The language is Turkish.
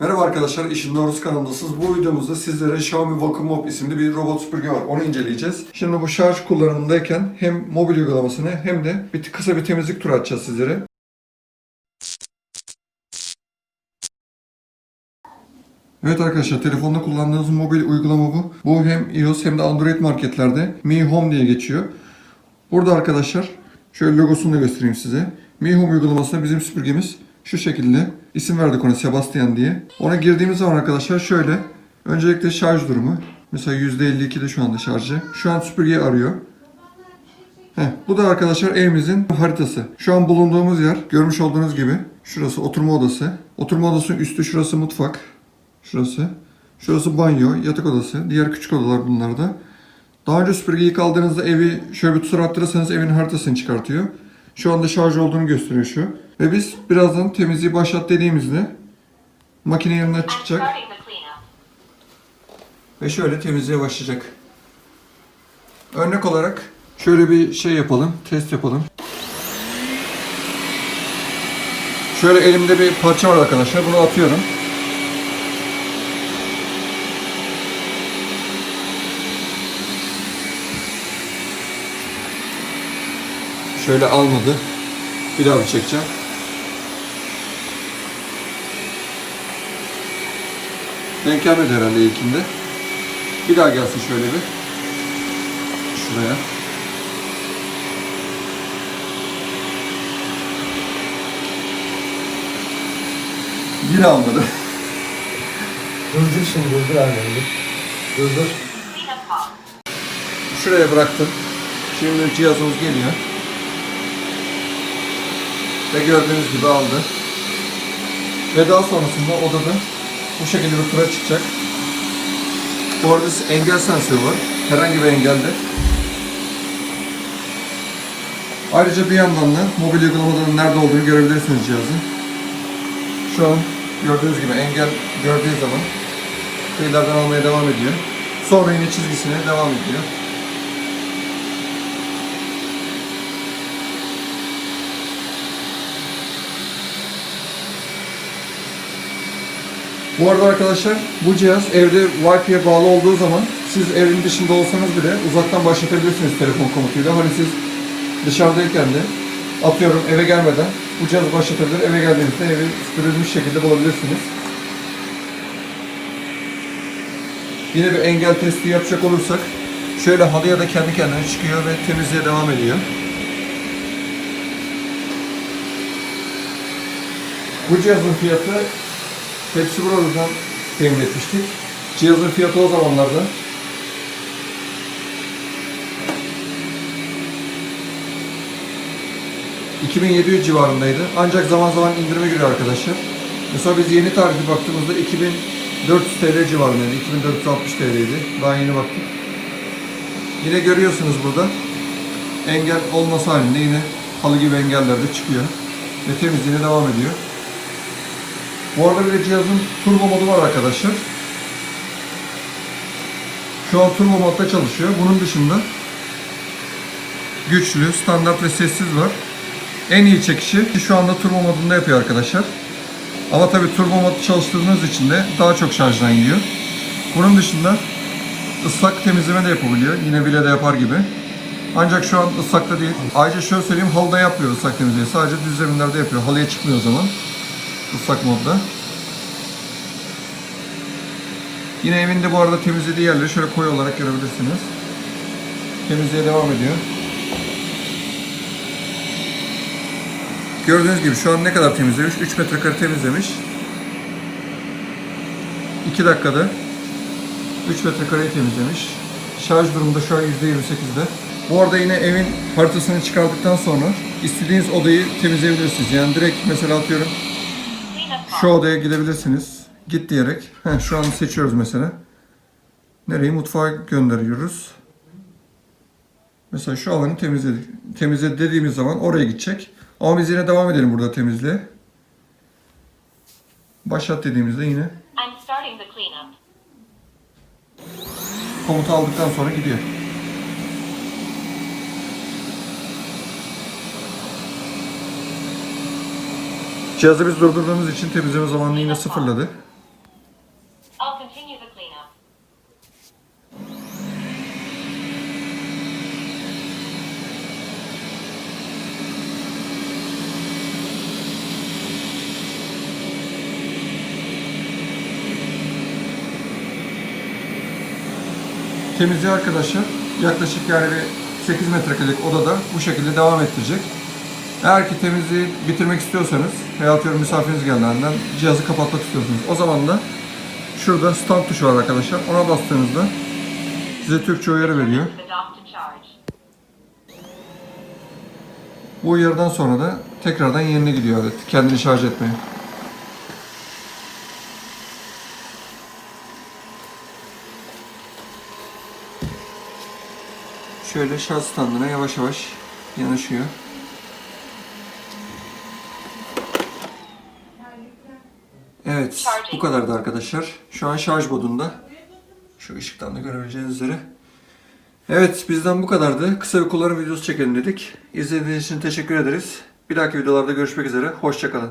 Merhaba arkadaşlar, İşin Doğrusu kanalındasınız. Bu videomuzda sizlere Xiaomi Vacuum Mop isimli bir robot süpürge var. Onu inceleyeceğiz. Şimdi bu şarj kullanımındayken hem mobil uygulamasını hem de bir kısa bir temizlik turu atacağız sizlere. Evet arkadaşlar telefonda kullandığınız mobil uygulama bu. Bu hem iOS hem de Android marketlerde Mi Home diye geçiyor. Burada arkadaşlar şöyle logosunu da göstereyim size. Mi Home uygulamasında bizim süpürgemiz şu şekilde. İsim verdik ona Sebastian diye. Ona girdiğimiz zaman arkadaşlar şöyle. Öncelikle şarj durumu. Mesela %52'de şu anda şarjı. Şu an süpürgeyi arıyor. Heh, bu da arkadaşlar evimizin haritası. Şu an bulunduğumuz yer görmüş olduğunuz gibi. Şurası oturma odası. Oturma odasının üstü şurası mutfak. Şurası. Şurası banyo, yatak odası. Diğer küçük odalar bunlar da. Daha önce süpürgeyi kaldığınızda evi şöyle bir tur attırırsanız evin haritasını çıkartıyor. Şu anda şarj olduğunu gösteriyor şu. Ve biz birazdan temizliği başlat dediğimizde makine yanına I'm çıkacak ve şöyle temizliğe başlayacak. Örnek olarak şöyle bir şey yapalım, test yapalım. Şöyle elimde bir parça var arkadaşlar, bunu atıyorum. Şöyle almadı. Bir daha bir çekeceğim. Denk gelmedi herhalde ilkinde. Bir daha gelsin şöyle bir. Şuraya. Yine almadı. Durdur şimdi durdur abi. Durdur. Şuraya bıraktım. Şimdi cihazımız geliyor. Ve gördüğünüz gibi aldı. Ve daha sonrasında odada bu şekilde bir tura çıkacak. Bu arada engel sensörü var. Herhangi bir engelde. Ayrıca bir yandan da mobil uygulamaların nerede olduğunu görebilirsiniz cihazın. Şu an gördüğünüz gibi engel gördüğü zaman kıyılardan almaya devam ediyor. Sonra yine çizgisine devam ediyor. Bu arada arkadaşlar bu cihaz evde Wi-Fi'ye bağlı olduğu zaman siz evin dışında olsanız bile uzaktan başlatabilirsiniz telefon komutuyla. Hani siz dışarıdayken de atıyorum eve gelmeden bu cihazı başlatabilir. Eve geldiğinizde evi süpürülmüş şekilde bulabilirsiniz. Yine bir engel testi yapacak olursak şöyle halıya da kendi kendine çıkıyor ve temizliğe devam ediyor. Bu cihazın fiyatı Hepsi buradan temin etmiştik. Cihazın fiyatı o zamanlarda ...2700 civarındaydı. Ancak zaman zaman indirime giriyor arkadaşlar. Mesela biz yeni tarihi baktığımızda 2400 TL civarındaydı. 2460 TL'ydi. Daha yeni baktık. Yine görüyorsunuz burada. Engel olması halinde yine halı gibi engeller de çıkıyor. Ve temizliğine devam ediyor. Bu arada bir de cihazın turbo modu var arkadaşlar. Şu an turbo modda çalışıyor. Bunun dışında güçlü, standart ve sessiz var. En iyi çekişi şu anda turbo modunda yapıyor arkadaşlar. Ama tabi turbo mod çalıştırdığınız için de daha çok şarjdan yiyor. Bunun dışında ıslak temizleme de yapabiliyor. Yine bile de yapar gibi. Ancak şu an ıslakta değil. Ayrıca şöyle söyleyeyim halıda yapmıyor ıslak temizliği. Sadece düz zeminlerde yapıyor. Halıya çıkmıyor o zaman ıslak modda. Yine evinde bu arada temizlediği yerleri şöyle koyu olarak görebilirsiniz. Temizliğe devam ediyor. Gördüğünüz gibi şu an ne kadar temizlemiş? 3 metrekare temizlemiş. 2 dakikada 3 metrekareyi temizlemiş. Şarj durumunda şu an %28'de. Bu arada yine evin haritasını çıkardıktan sonra istediğiniz odayı temizleyebilirsiniz. Yani direkt mesela atıyorum şu odaya gidebilirsiniz. Git diyerek. Heh, şu an seçiyoruz mesela. Nereyi? Mutfağa gönderiyoruz. Mesela şu alanı temizledik. Temizle dediğimiz zaman oraya gidecek. Ama biz yine devam edelim burada temizliğe. Başlat dediğimizde yine komutu aldıktan sonra gidiyor. Cihazı biz durdurduğumuz için temizleme zamanını yine sıfırladı. temizliği arkadaşlar yaklaşık yani 8 metrekarelik odada bu şekilde devam ettirecek. Eğer ki temizliği bitirmek istiyorsanız veya atıyorum misafiriniz geldiğinden cihazı kapatmak istiyorsunuz. O zaman da şurada stand tuşu var arkadaşlar. Ona bastığınızda size Türkçe uyarı veriyor. Bu uyarıdan sonra da tekrardan yerine gidiyor alet. Kendini şarj etmeye. Şöyle şarj standına yavaş yavaş yanaşıyor. Evet, bu kadardı arkadaşlar. Şu an şarj modunda. Şu ışıktan da görebileceğiniz üzere. Evet, bizden bu kadardı. Kısa bir kullanım videosu çekelim dedik. İzlediğiniz için teşekkür ederiz. Bir dahaki videolarda görüşmek üzere. Hoşçakalın.